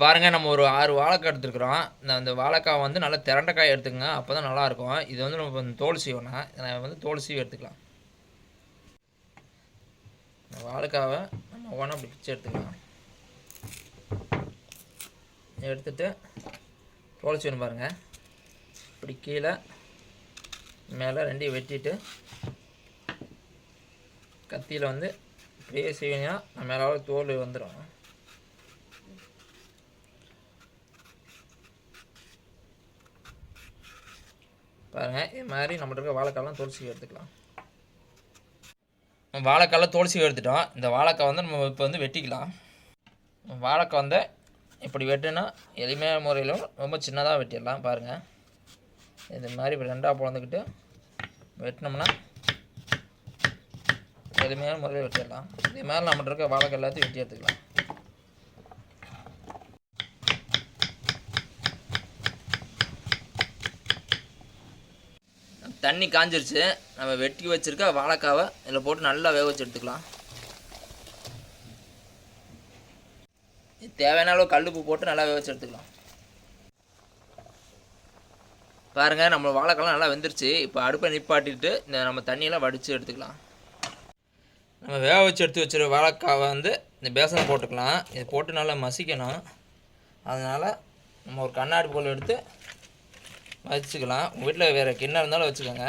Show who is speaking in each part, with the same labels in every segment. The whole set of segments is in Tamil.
Speaker 1: பாருங்கள் நம்ம ஒரு ஆறு வாழைக்காய் எடுத்துருக்குறோம். இந்த அந்த வாழைக்காய் வந்து நல்லா திரண்ட காய் எடுத்துக்கங்க அப்போ தான் நல்லாயிருக்கும் இது வந்து நம்ம தோல் சீவனா நான் வந்து தோல் சீவி எடுத்துக்கலாம். இந்த வாழைக்காவை நம்ம ஒவ்வொன்றா அப்படி பிச்சு எடுத்துக்கலாம். எடுத்துட்டு தோல் சீவன் பாருங்கள் இப்படி கீழே மேலே ரெண்டையும் வெட்டிட்டு கத்தியில் வந்து இப்படியே சீவினா மேலே தோல் வந்துடும் பாருங்கள் இது மாதிரி நம்மகிட்ட இருக்க வாழைக்காலாம் துளசி எடுத்துக்கலாம். வாழைக்காலாம் தோல் எடுத்துட்டோம். இந்த வாழைக்காய் வந்து நம்ம இப்போ வந்து வெட்டிக்கலாம். வாழைக்காய் வந்து இப்படி வெட்டினா எளிமையான முறையிலும் ரொம்ப சின்னதாக வெட்டிடலாம் பாருங்கள் இது மாதிரி இப்போ ரெண்டாக பிறந்துக்கிட்டு வெட்டினோம்னா எளிமையான முறையில் வெட்டிடலாம். இதே மாதிரி நம்மகிட்ட இருக்க வாழைக்காய் எல்லாத்தையும் வெட்டி எடுத்துக்கலாம். தண்ணி காஞ்சிருச்சு. நம்ம வெட்டி வச்சுருக்க வாழைக்காவை இதில் போட்டு நல்லா வேக வச்சு எடுத்துக்கலாம். இது தேவையான அளவு கல்லுப்பு போட்டு நல்லா வேக வச்சு எடுத்துக்கலாம். பாருங்கள் நம்ம வாழைக்காலாம் நல்லா வெந்துருச்சு. இப்போ அடுப்பை நிப்பாட்டிட்டு இந்த நம்ம தண்ணியெல்லாம் வடித்து எடுத்துக்கலாம். நம்ம வேக வச்சு எடுத்து வச்சுரு வாழைக்காவை வந்து இந்த பேசன் போட்டுக்கலாம். இது போட்டு நல்லா மசிக்கணும். அதனால் நம்ம ஒரு கண்ணாடி போல் எடுத்து வச்சுக்கலாம். உங்கள் வீட்டில் வேறு கிண்ணம் இருந்தாலும் வச்சுக்கோங்க.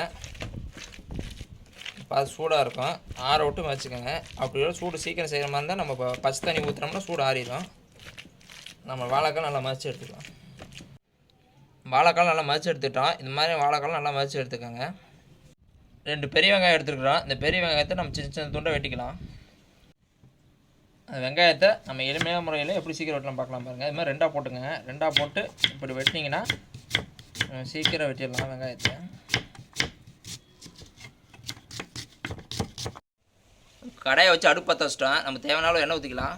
Speaker 1: இப்போ அது சூடாக இருக்கும். ஆற விட்டு வச்சுக்கோங்க. அப்படி சூடு சீக்கிரம் செய்கிற மாதிரி இருந்தால் நம்ம இப்போ பச்சை தண்ணி ஊற்றுனோம்னா சூடு ஆறிடும். நம்ம வாழைக்காய் நல்லா மதிச்சு எடுத்துக்கலாம். வாழைக்காய் நல்லா மதிச்சு எடுத்துட்டோம். இந்த மாதிரி வாழைக்காய் நல்லா மதிச்சு எடுத்துக்கோங்க. ரெண்டு பெரிய வெங்காயம் எடுத்துருக்குறோம். இந்த பெரிய வெங்காயத்தை நம்ம சின்ன சின்ன துண்டை வெட்டிக்கலாம். அந்த வெங்காயத்தை நம்ம எளிமையான முறையில் எப்படி சீக்கிரம் வெட்டலாம் பார்க்கலாம் பாருங்கள் இது மாதிரி ரெண்டாக போட்டுங்க ரெண்டாக போட்டு இப்படி வெட்டினீங்கன்னா சீக்கிரம் வெட்டிடலாம் வெங்காயத்தை. கடையை வச்சு அடுப்பு பற்ற வச்சிட்டோம் நம்ம தேவையான அளவு எண்ணெய் ஊற்றிக்கலாம்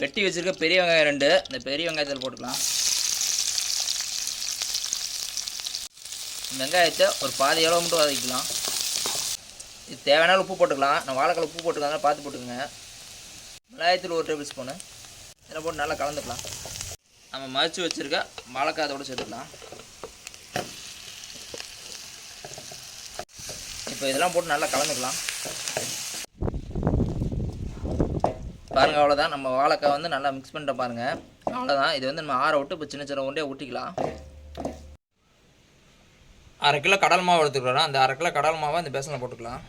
Speaker 1: வெட்டி வச்சுருக்க பெரிய வெங்காயம் ரெண்டு இந்த பெரிய வெங்காயத்தில் போட்டுக்கலாம். வெங்காயத்தை ஒரு பாதி அளவு மட்டும் வதக்கிக்கலாம். இது தேவையான உப்பு போட்டுக்கலாம். நான் வாழைக்காய் உப்பு போட்டுக்கலாம் பார்த்து போட்டுக்கோங்க. மிளகாயத்தூள் ஒரு டேபிள் ஸ்பூனு. இதில் போட்டு நல்லா கலந்துக்கலாம். நம்ம மதிச்சு வச்சுருக்க வாழைக்காய் சேர்த்துக்கலாம். இப்போ இதெல்லாம் போட்டு நல்லா கலந்துக்கலாம். பாருங்கள் அவ்வளோதான் நம்ம வாழைக்காய் வந்து நல்லா மிக்ஸ் பண்ணிட்ட பாருங்கள் அவ்வளோதான் இது வந்து நம்ம ஆற விட்டு இப்போ சின்ன சின்ன உருண்டையாக ஊட்டிக்கலாம். அரை கிலோ கடல் மாவு எடுத்துக்கிறோம் அந்த அரை கிலோ கடல் மாவை இந்த பேசனில் போட்டுக்கலாம்.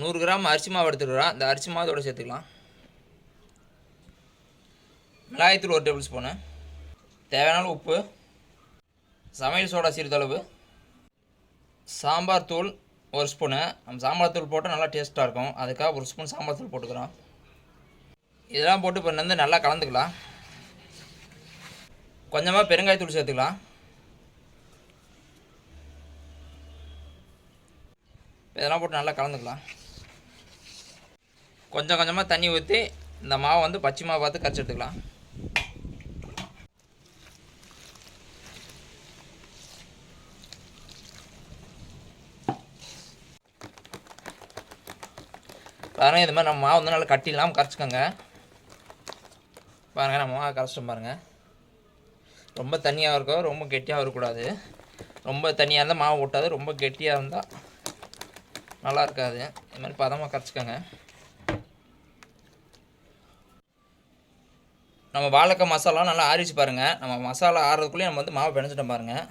Speaker 1: நூறு கிராம் அரிசி மாவு எடுத்துக்கிறோம் அந்த அரிசி மாவு சேர்த்துக்கலாம். மிளகாய்த்தூள் ஒரு டேபிள் ஸ்பூனு தேவையான உப்பு சமையல் சோடா சிறிதளவு சாம்பார் தூள் ஒரு ஸ்பூனு நம்ம சாம்பார் தூள் போட்டால் நல்லா டேஸ்ட்டாக இருக்கும். அதுக்காக ஒரு ஸ்பூன் சாம்பார் தூள் போட்டுக்கிறோம். இதெல்லாம் போட்டு இப்போ வந்து நல்லா கலந்துக்கலாம். கொஞ்சமாக பெருங்காயத்தூள் சேர்த்துக்கலாம். இதெல்லாம் போட்டு நல்லா கலந்துக்கலாம். கொஞ்சம் கொஞ்சமாக தண்ணி ஊற்றி இந்த மாவை வந்து பச்சை மாவு பார்த்து கரைச்சி எடுத்துக்கலாம். பாருங்கள் இது மாதிரி நம்ம மாவு வந்து நல்லா கட்டி இல்லாமல் கரைச்சிக்கோங்க. பாருங்கள் நம்ம மாவை கரைச்சிட்டோம் பாருங்கள் ரொம்ப தண்ணியாக இருக்கோ ரொம்ப கெட்டியாக வரக்கூடாது ரொம்ப தண்ணியாக இருந்தால் மாவு ஓட்டாது ரொம்ப கெட்டியாக இருந்தால் நல்லா இருக்காது. இது மாதிரி பதமாக கரைச்சிக்கோங்க. நம்ம வாழைக்காய் மசாலா நல்லா ஆறிச்சு பாருங்கள் நம்ம மசாலா ஆறுறதுக்குள்ளேயே நம்ம வந்து மாவு பிணைச்சிட்டோம் பாருங்கள்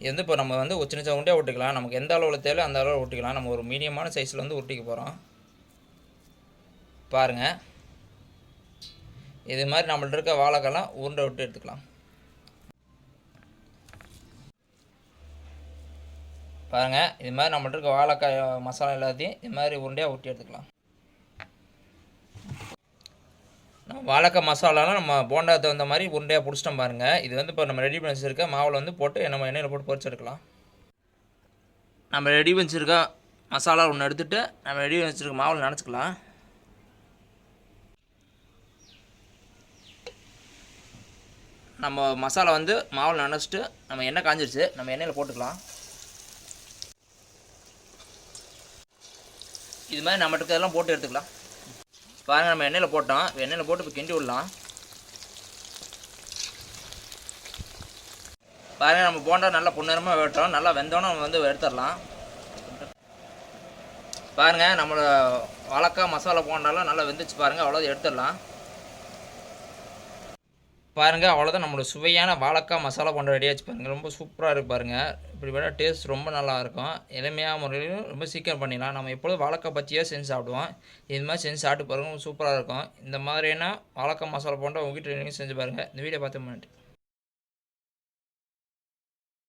Speaker 1: இது வந்து இப்போ நம்ம வந்து ஒரு சின்ன சின்ன உருண்டையாக ஒட்டிக்கலாம். நமக்கு எந்த அளவில் தேவையோ அந்த அளவில் ஒட்டிக்கலாம். நம்ம ஒரு மீடியமான சைஸில் வந்து ஒட்டிக்க போகிறோம் பாருங்கள் இது மாதிரி நம்மள்ட்ட இருக்க வாழைக்கெல்லாம் உருண்டை விட்டு எடுத்துக்கலாம். பாருங்கள் இது மாதிரி நம்மள்ட்ட இருக்க வாழைக்காய் மசாலா எல்லாத்தையும் இது மாதிரி உருண்டையாக ஒட்டி எடுத்துக்கலாம். நம்ம வாழைக்காய் மசாலாலாம் நம்ம போண்டா தகுந்த மாதிரி உருண்டையாக பிடிச்சிட்டோம் பாருங்கள் இது வந்து இப்போ நம்ம ரெடி பண்ணி வச்சுருக்க மாவில் வந்து போட்டு நம்ம எண்ணெயில் போட்டு பொறிச்செடுக்கலாம் நம்ம ரெடி பண்ணி வச்சுருக்க மசாலா ஒன்று எடுத்துகிட்டு நம்ம ரெடி பண்ணி வச்சுருக்க மாவில் நினச்சிக்கலாம். நம்ம மசாலா வந்து மாவில் நினச்சிட்டு நம்ம எண்ணெய் காஞ்சிருச்சு நம்ம எண்ணெயில் போட்டுக்கலாம். இது மாதிரி நம்மகிட்ட இதெல்லாம் போட்டு எடுத்துக்கலாம். பாருங்கள் நம்ம எண்ணெயில் போட்டோம். எண்ணெயில் போட்டு இப்போ கிண்டி விடலாம். பாருங்கள் நம்ம போண்டா நல்லா புன்னரமாக வெட்டோம். நல்லா வெந்தோன்னே நம்ம வந்து எடுத்துடலாம். பாருங்கள் நம்மளோட வழக்கா மசாலா போண்டாலாம் நல்லா வெந்துச்சு பாருங்கள் அவ்வளோ எடுத்துடலாம். பாருங்கள் அவ்வளோதான் நம்மளோட சுவையான வாழைக்காய் மசாலா போன்ற ரெடி ஆச்சு பாருங்கள் ரொம்ப சூப்பராக இருக்கு பாருங்கள் இப்படி விட டேஸ்ட் ரொம்ப நல்லா இருக்கும். எளிமையான முறையிலும் ரொம்ப சீக்கிரம் பண்ணிடலாம். நம்ம எப்பொழுதும் வாழைக்காய் பச்சியாக செஞ்சு சாப்பிடுவோம் இது மாதிரி செஞ்சு சாப்பிட்டு பாருங்கள் சூப்பராக இருக்கும். இந்த மாதிரினா வாழைக்காய் மசாலா போன்ற உங்ககிட்ட நீங்கள் செஞ்சு பாருங்கள் இந்த வீடியோ பார்த்து முன்னாடி